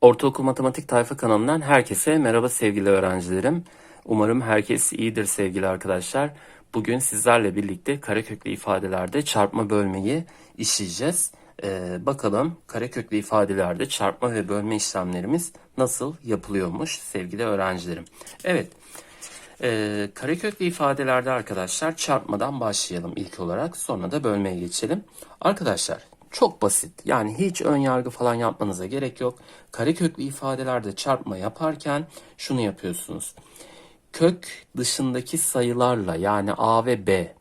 Ortaokul Matematik Tayfa kanalından herkese merhaba sevgili öğrencilerim. Umarım herkes iyidir sevgili arkadaşlar. Bugün sizlerle birlikte kareköklü ifadelerde çarpma bölmeyi işleyeceğiz. Ee, bakalım kareköklü ifadelerde çarpma ve bölme işlemlerimiz nasıl yapılıyormuş sevgili öğrencilerim. Evet, ee, kareköklü ifadelerde arkadaşlar çarpmadan başlayalım ilk olarak sonra da bölmeye geçelim. Arkadaşlar çok basit yani hiç ön yargı falan yapmanıza gerek yok. Kareköklü ifadelerde çarpma yaparken şunu yapıyorsunuz. Kök dışındaki sayılarla yani a ve b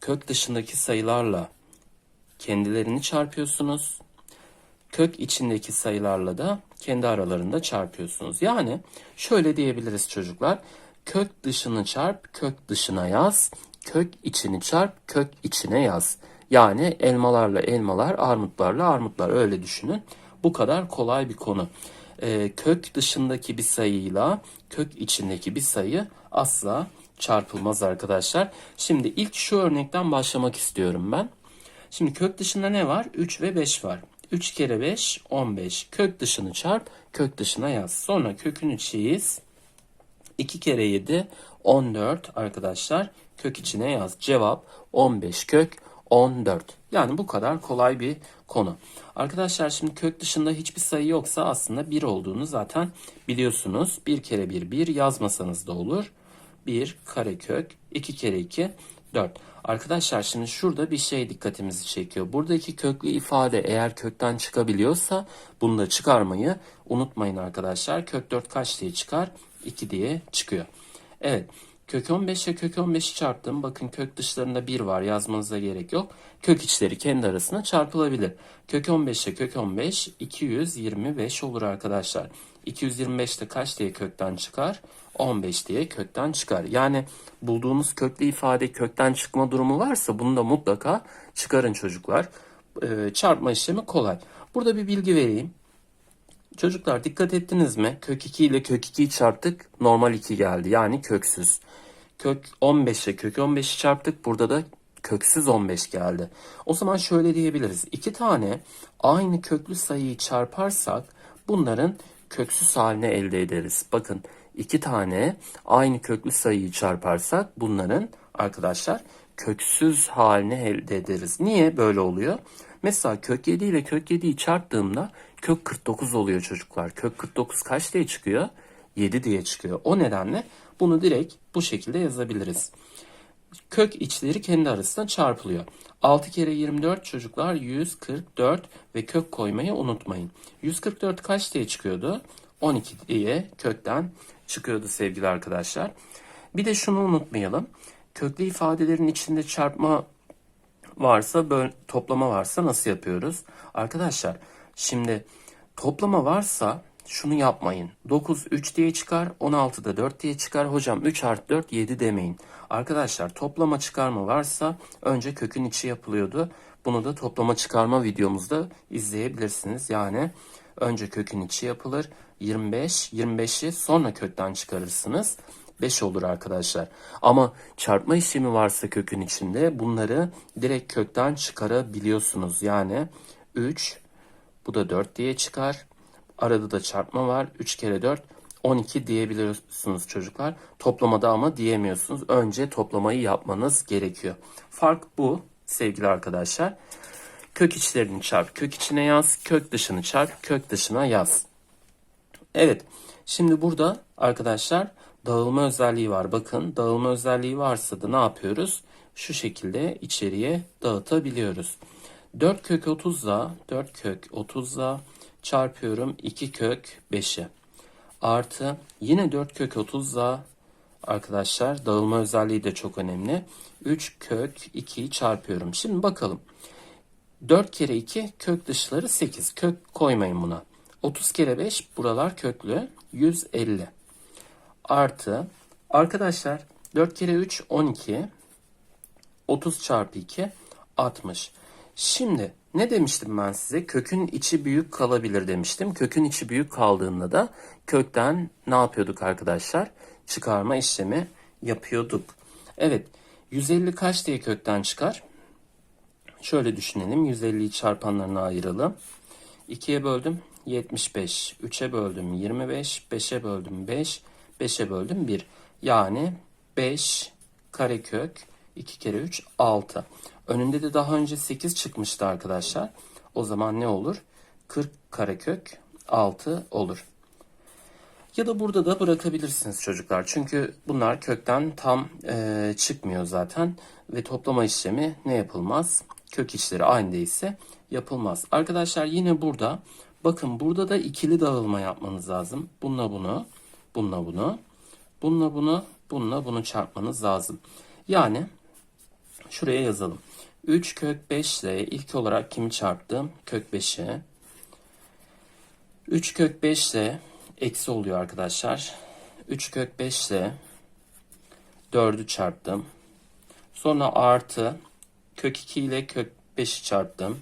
kök dışındaki sayılarla kendilerini çarpıyorsunuz. Kök içindeki sayılarla da kendi aralarında çarpıyorsunuz. Yani şöyle diyebiliriz çocuklar. Kök dışını çarp, kök dışına yaz. Kök içini çarp, kök içine yaz. Yani elmalarla elmalar, armutlarla armutlar öyle düşünün. Bu kadar kolay bir konu. Ee, kök dışındaki bir sayıyla kök içindeki bir sayı asla çarpılmaz arkadaşlar. Şimdi ilk şu örnekten başlamak istiyorum ben. Şimdi kök dışında ne var? 3 ve 5 var. 3 kere 5 15. Kök dışını çarp, kök dışına yaz. Sonra kökünü çiz. 2 kere 7 14 arkadaşlar. Kök içine yaz. Cevap 15 kök 14. Yani bu kadar kolay bir konu. Arkadaşlar şimdi kök dışında hiçbir sayı yoksa aslında 1 olduğunu zaten biliyorsunuz. 1 kere 1 1 yazmasanız da olur. 1 karekök 2 kere 2 4. Arkadaşlar şimdi şurada bir şey dikkatimizi çekiyor. Buradaki köklü ifade eğer kökten çıkabiliyorsa bunu da çıkarmayı unutmayın arkadaşlar. Kök 4 kaç diye çıkar? 2 diye çıkıyor. Evet. Kök 15 ile kök 15'i çarptım. Bakın kök dışlarında 1 var. Yazmanıza gerek yok. Kök içleri kendi arasında çarpılabilir. Kök 15 ile kök 15 225 olur arkadaşlar. 225 de kaç diye kökten çıkar? 15 diye kökten çıkar. Yani bulduğunuz köklü ifade kökten çıkma durumu varsa bunu da mutlaka çıkarın çocuklar. Ee, çarpma işlemi kolay. Burada bir bilgi vereyim. Çocuklar dikkat ettiniz mi? Kök 2 ile kök 2'yi çarptık. Normal 2 geldi. Yani köksüz. Kök 15 ile kök 15'i çarptık. Burada da köksüz 15 geldi. O zaman şöyle diyebiliriz. İki tane aynı köklü sayıyı çarparsak bunların köksüz haline elde ederiz. Bakın iki tane aynı köklü sayıyı çarparsak bunların arkadaşlar köksüz haline elde ederiz. Niye böyle oluyor? Mesela kök 7 ile kök 7'yi çarptığımda kök 49 oluyor çocuklar. Kök 49 kaç diye çıkıyor? 7 diye çıkıyor. O nedenle bunu direkt bu şekilde yazabiliriz. Kök içleri kendi arasında çarpılıyor. 6 kere 24 çocuklar 144 ve kök koymayı unutmayın. 144 kaç diye çıkıyordu? 12 diye kökten çıkıyordu sevgili arkadaşlar. Bir de şunu unutmayalım. Köklü ifadelerin içinde çarpma varsa toplama varsa nasıl yapıyoruz? Arkadaşlar şimdi toplama varsa şunu yapmayın. 9 3 diye çıkar, 16 da 4 diye çıkar. Hocam 3 artı 4 7 demeyin. Arkadaşlar toplama çıkarma varsa önce kökün içi yapılıyordu. Bunu da toplama çıkarma videomuzda izleyebilirsiniz. Yani önce kökün içi yapılır. 25, 25'i sonra kökten çıkarırsınız. 5 olur arkadaşlar. Ama çarpma işlemi varsa kökün içinde bunları direkt kökten çıkarabiliyorsunuz. Yani 3 bu da 4 diye çıkar. Arada da çarpma var. 3 kere 4 12 diyebiliyorsunuz çocuklar. Toplamada ama diyemiyorsunuz. Önce toplamayı yapmanız gerekiyor. Fark bu sevgili arkadaşlar. Kök içlerini çarp, kök içine yaz, kök dışını çarp, kök dışına yaz. Evet. Şimdi burada arkadaşlar dağılma özelliği var. Bakın dağılma özelliği varsa da ne yapıyoruz? Şu şekilde içeriye dağıtabiliyoruz. 4 kök 30'la 4 kök 30'la çarpıyorum 2 kök 5'e. Artı yine 4 kök 30'la arkadaşlar dağılma özelliği de çok önemli. 3 kök 2'yi çarpıyorum. Şimdi bakalım. 4 kere 2 kök dışları 8. Kök koymayın buna. 30 kere 5 buralar köklü. 150. Artı arkadaşlar 4 kere 3 12. 30 çarpı 2 60. Şimdi ne demiştim ben size? Kökün içi büyük kalabilir demiştim. Kökün içi büyük kaldığında da kökten ne yapıyorduk arkadaşlar? Çıkarma işlemi yapıyorduk. Evet 150 kaç diye kökten çıkar? Şöyle düşünelim. 150'yi çarpanlarına ayıralım. 2'ye böldüm. 75. 3'e böldüm 25. 5'e böldüm 5. 5'e böldüm 1. Yani 5 karekök 2 kere 3 6. Önünde de daha önce 8 çıkmıştı arkadaşlar. O zaman ne olur? 40 karekök 6 olur. Ya da burada da bırakabilirsiniz çocuklar. Çünkü bunlar kökten tam e, çıkmıyor zaten. Ve toplama işlemi ne yapılmaz? Kök işleri aynı değilse yapılmaz. Arkadaşlar yine burada bakın burada da ikili dağılma yapmanız lazım. Bununla bunu, bununla bunu, bununla bunu, bununla bunu çarpmanız lazım. Yani şuraya yazalım. 3 kök 5 ile ilk olarak kimi çarptım? Kök 5'i. 3 kök 5 ile eksi oluyor arkadaşlar. 3 kök 5 ile 4'ü çarptım. Sonra artı kök 2 ile kök 5'i çarptım.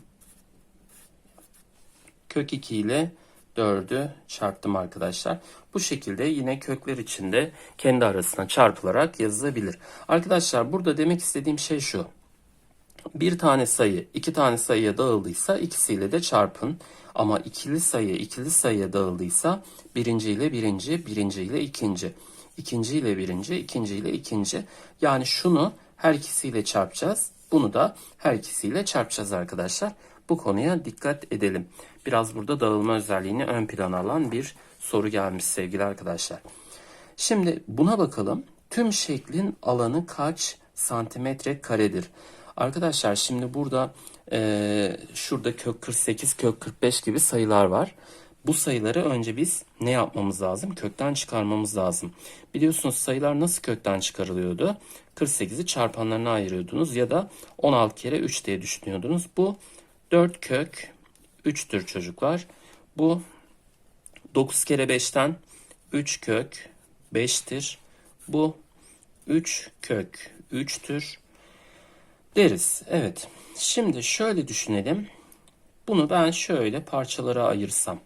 Kök 2 ile 4'ü çarptım arkadaşlar. Bu şekilde yine kökler içinde kendi arasına çarpılarak yazılabilir. Arkadaşlar burada demek istediğim şey şu. Bir tane sayı iki tane sayıya dağıldıysa ikisiyle de çarpın. Ama ikili sayı ikili sayıya dağıldıysa birinci ile birinci, birinci ile ikinci. ikinci ile birinci, ikinci ile ikinci. Yani şunu her ikisiyle çarpacağız. Bunu da her ikisiyle çarpacağız arkadaşlar. Bu konuya dikkat edelim. Biraz burada dağılma özelliğini ön plana alan bir soru gelmiş sevgili arkadaşlar. Şimdi buna bakalım. Tüm şeklin alanı kaç santimetre karedir? Arkadaşlar şimdi burada e, şurada kök 48, kök 45 gibi sayılar var. Bu sayıları önce biz ne yapmamız lazım? Kökten çıkarmamız lazım. Biliyorsunuz sayılar nasıl kökten çıkarılıyordu? 48'i çarpanlarına ayırıyordunuz ya da 16 kere 3 diye düşünüyordunuz. Bu 4 kök 3'tür çocuklar. Bu 9 kere 5'ten 3 kök 5'tir. Bu 3 kök 3'tür deriz. Evet. Şimdi şöyle düşünelim. Bunu ben şöyle parçalara ayırsam.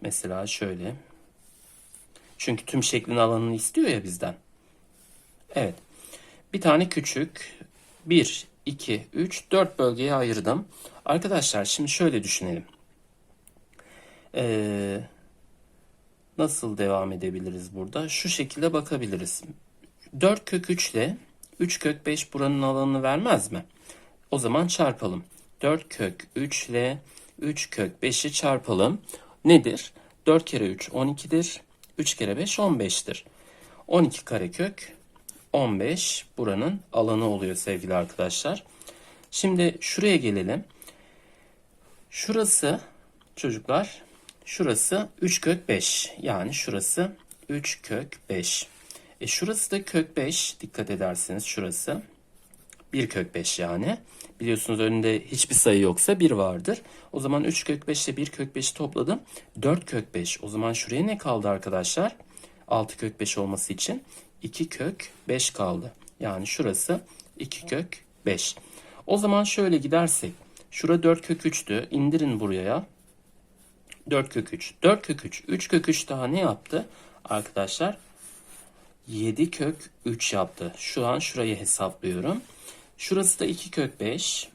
Mesela şöyle. Çünkü tüm şeklin alanını istiyor ya bizden. Evet. Bir tane küçük 1, 2, 3, 4 bölgeye ayırdım. Arkadaşlar şimdi şöyle düşünelim. Ee, nasıl devam edebiliriz burada? Şu şekilde bakabiliriz. 4 kök 3 ile 3 kök 5 buranın alanını vermez mi? O zaman çarpalım. 4 kök 3 ile 3 kök 5'i çarpalım. Nedir? 4 kere 3 12'dir. 3 kere 5 15'tir. 12 karekök 15 buranın alanı oluyor sevgili arkadaşlar. Şimdi şuraya gelelim. Şurası çocuklar şurası 3 kök 5 yani şurası 3 kök 5. E şurası da kök 5 dikkat ederseniz şurası 1 kök 5 yani. Biliyorsunuz önünde hiçbir sayı yoksa 1 vardır. O zaman 3 kök 5 ile 1 kök 5'i topladım. 4 kök 5. O zaman şuraya ne kaldı arkadaşlar? 6 kök 5 olması için 2 kök 5 kaldı. Yani şurası 2 kök 5. O zaman şöyle gidersek. Şura 4 kök 3'tü. İndirin buraya. 4 kök 3. 4 kök 3. 3 kök 3 daha ne yaptı? Arkadaşlar 7 kök 3 yaptı. Şu an şurayı hesaplıyorum. Şurası da 2 kök 5.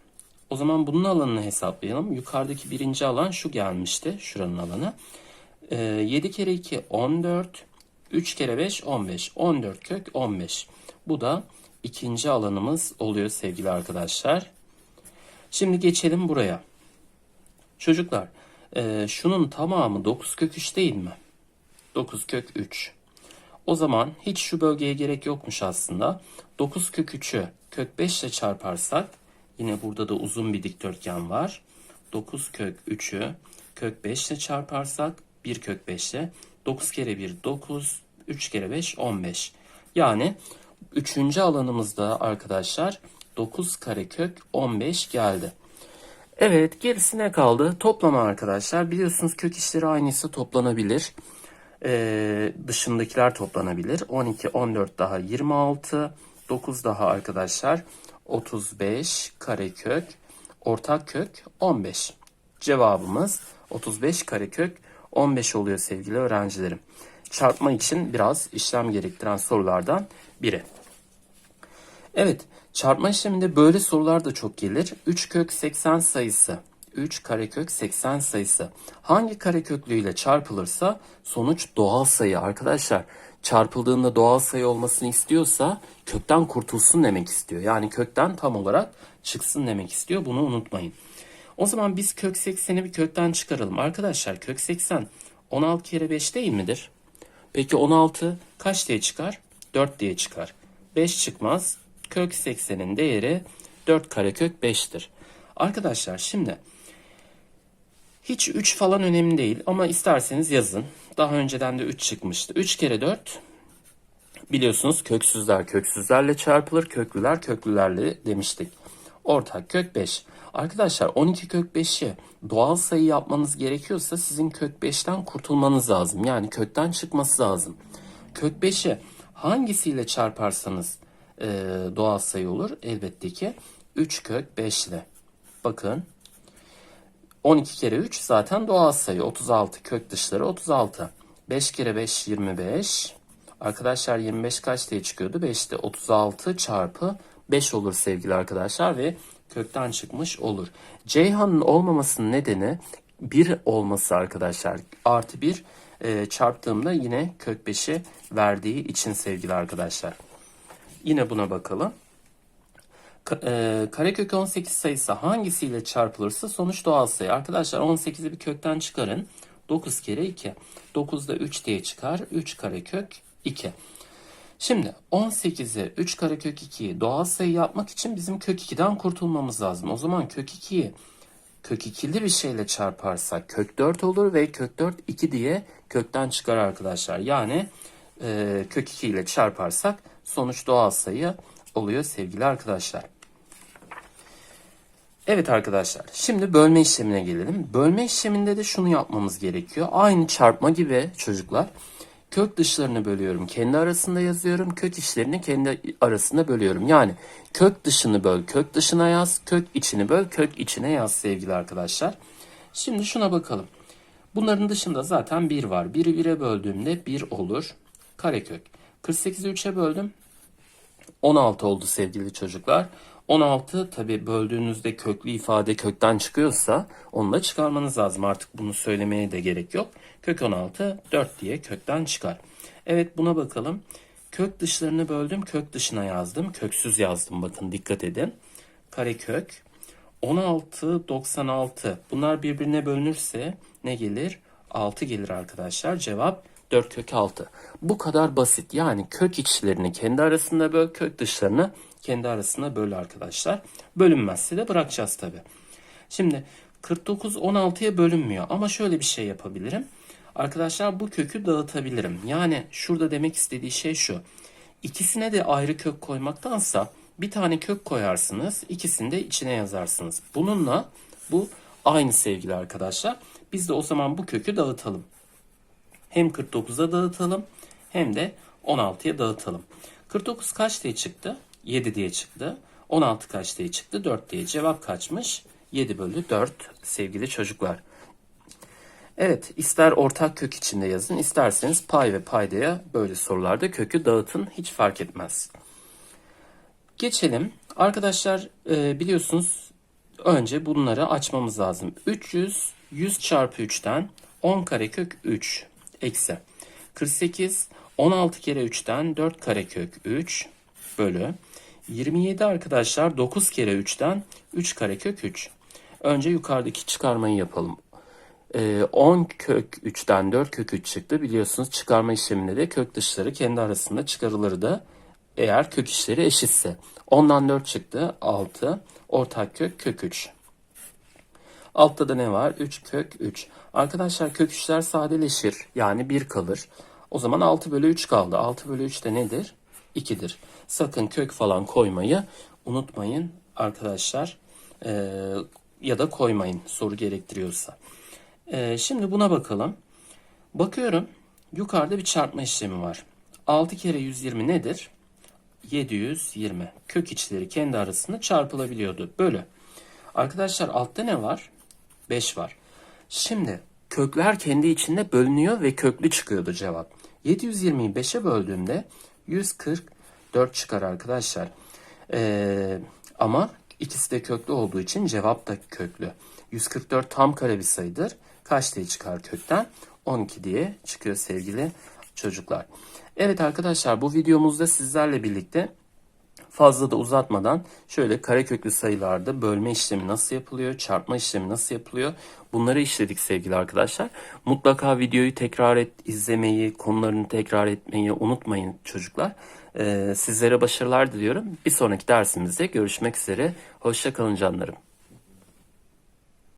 O zaman bunun alanını hesaplayalım. Yukarıdaki birinci alan şu gelmişti. Şuranın alanı. Ee, 7 kere 2 14. 3 kere 5 15. 14 kök 15. Bu da ikinci alanımız oluyor sevgili arkadaşlar. Şimdi geçelim buraya. Çocuklar e, şunun tamamı 9 kök 3 değil mi? 9 kök 3. O zaman hiç şu bölgeye gerek yokmuş aslında. 9 kök 3'ü kök 5 ile çarparsak yine burada da uzun bir dikdörtgen var. 9 kök 3'ü kök 5 ile çarparsak 1 kök 5 ile 9 kere 1 9 3 kere 5 15. Yani 3. alanımızda arkadaşlar 9 karekök 15 geldi. Evet gerisine kaldı. Toplama arkadaşlar. Biliyorsunuz kök işleri aynısı toplanabilir. Ee, dışındakiler toplanabilir. 12, 14 daha 26. 9 daha arkadaşlar 35 karekök ortak kök 15. Cevabımız 35 karekök 15 oluyor sevgili öğrencilerim. Çarpma için biraz işlem gerektiren sorulardan biri. Evet, çarpma işleminde böyle sorular da çok gelir. 3 kök 80 sayısı 3 karekök 80 sayısı. Hangi kareköklüyle çarpılırsa sonuç doğal sayı arkadaşlar. Çarpıldığında doğal sayı olmasını istiyorsa kökten kurtulsun demek istiyor. Yani kökten tam olarak çıksın demek istiyor. Bunu unutmayın. O zaman biz kök 80'i bir kökten çıkaralım. Arkadaşlar kök 80 16 kere 5 değil midir? Peki 16 kaç diye çıkar? 4 diye çıkar. 5 çıkmaz. Kök 80'in değeri 4 karekök 5'tir. Arkadaşlar şimdi hiç 3 falan önemli değil ama isterseniz yazın. Daha önceden de 3 çıkmıştı. 3 kere 4 biliyorsunuz köksüzler köksüzlerle çarpılır. Köklüler köklülerle demiştik. Ortak kök 5. Arkadaşlar 12 kök 5'i doğal sayı yapmanız gerekiyorsa sizin kök 5'ten kurtulmanız lazım. Yani kökten çıkması lazım. Kök 5'i hangisiyle çarparsanız e, doğal sayı olur? Elbette ki 3 kök 5 ile. Bakın 12 kere 3 zaten doğal sayı. 36 kök dışları 36. 5 kere 5 25. Arkadaşlar 25 kaç diye çıkıyordu? 5'te 36 çarpı 5 olur sevgili arkadaşlar ve kökten çıkmış olur. Ceyhan'ın olmamasının nedeni 1 olması arkadaşlar. Artı 1 e, çarptığımda yine kök 5'i verdiği için sevgili arkadaşlar. Yine buna bakalım. E, karekök 18 sayısı hangisiyle çarpılırsa sonuç doğal sayı. Arkadaşlar 18'i bir kökten çıkarın. 9 kere 2. 9'da 3 diye çıkar. 3 karekök 2. Şimdi 18'e 3 karekök 2'yi doğal sayı yapmak için bizim kök 2'den kurtulmamız lazım. O zaman kök 2'yi kök 2'li bir şeyle çarparsak kök 4 olur ve kök 4 2 diye kökten çıkar arkadaşlar. Yani e, kök 2 ile çarparsak sonuç doğal sayı oluyor sevgili arkadaşlar. Evet arkadaşlar şimdi bölme işlemine gelelim. Bölme işleminde de şunu yapmamız gerekiyor. Aynı çarpma gibi çocuklar. Kök dışlarını bölüyorum. Kendi arasında yazıyorum. Kök içlerini kendi arasında bölüyorum. Yani kök dışını böl, kök dışına yaz. Kök içini böl, kök içine yaz sevgili arkadaşlar. Şimdi şuna bakalım. Bunların dışında zaten 1 var. 1'i 1'e böldüğümde 1 olur. Karekök. 48'i 3'e böldüm. 16 oldu sevgili çocuklar. 16 tabi böldüğünüzde köklü ifade kökten çıkıyorsa onu da çıkarmanız lazım. Artık bunu söylemeye de gerek yok. Kök 16 4 diye kökten çıkar. Evet buna bakalım. Kök dışlarını böldüm. Kök dışına yazdım. Köksüz yazdım. Bakın dikkat edin. Karekök 16 96. Bunlar birbirine bölünürse ne gelir? 6 gelir arkadaşlar. Cevap 4 kök 6. Bu kadar basit. Yani kök içlerini kendi arasında böl, kök dışlarını kendi arasında böl arkadaşlar. Bölünmezse de bırakacağız tabi. Şimdi 49 16'ya bölünmüyor ama şöyle bir şey yapabilirim. Arkadaşlar bu kökü dağıtabilirim. Yani şurada demek istediği şey şu. İkisine de ayrı kök koymaktansa bir tane kök koyarsınız, ikisini de içine yazarsınız. Bununla bu aynı sevgili arkadaşlar. Biz de o zaman bu kökü dağıtalım. Hem 49'a dağıtalım hem de 16'ya dağıtalım. 49 kaç diye çıktı? 7 diye çıktı. 16 kaç diye çıktı? 4 diye. Cevap kaçmış? 7 bölü 4 sevgili çocuklar. Evet ister ortak kök içinde yazın isterseniz pay ve paydaya böyle sorularda kökü dağıtın hiç fark etmez. Geçelim. Arkadaşlar e, biliyorsunuz önce bunları açmamız lazım. 300 100 çarpı 3'ten 10 karekök 3 eksi 48 16 kere 3'ten 4 karekök 3 bölü 27 arkadaşlar 9 kere 3'ten 3 karekök 3. Önce yukarıdaki çıkarmayı yapalım. Ee, 10 kök 3'ten 4 kök 3 çıktı. Biliyorsunuz çıkarma işleminde de kök dışları kendi arasında çıkarılır da eğer kök içleri eşitse. 10'dan 4 çıktı 6. Ortak kök kök 3. Altta da ne var? 3 kök 3. Arkadaşlar kök 3'ler sadeleşir. Yani 1 kalır. O zaman 6 bölü 3 kaldı. 6 bölü 3 de nedir? 2'dir. Sakın kök falan koymayı unutmayın arkadaşlar. Ee, ya da koymayın soru gerektiriyorsa. Ee, şimdi buna bakalım. Bakıyorum. Yukarıda bir çarpma işlemi var. 6 kere 120 nedir? 720. Kök içleri kendi arasında çarpılabiliyordu. Bölü. Arkadaşlar altta ne var? 5 var. Şimdi kökler kendi içinde bölünüyor ve köklü çıkıyordu cevap. 720'yi 5'e böldüğümde 144 çıkar arkadaşlar. Ee, ama ikisi de köklü olduğu için cevap da köklü. 144 tam kare bir sayıdır. Kaç diye çıkar kökten? 12 diye çıkıyor sevgili çocuklar. Evet arkadaşlar bu videomuzda sizlerle birlikte Fazla da uzatmadan şöyle kareköklü sayılarda bölme işlemi nasıl yapılıyor, çarpma işlemi nasıl yapılıyor bunları işledik sevgili arkadaşlar. Mutlaka videoyu tekrar et, izlemeyi, konularını tekrar etmeyi unutmayın çocuklar. Ee, sizlere başarılar diliyorum. Bir sonraki dersimizde görüşmek üzere. Hoşçakalın canlarım.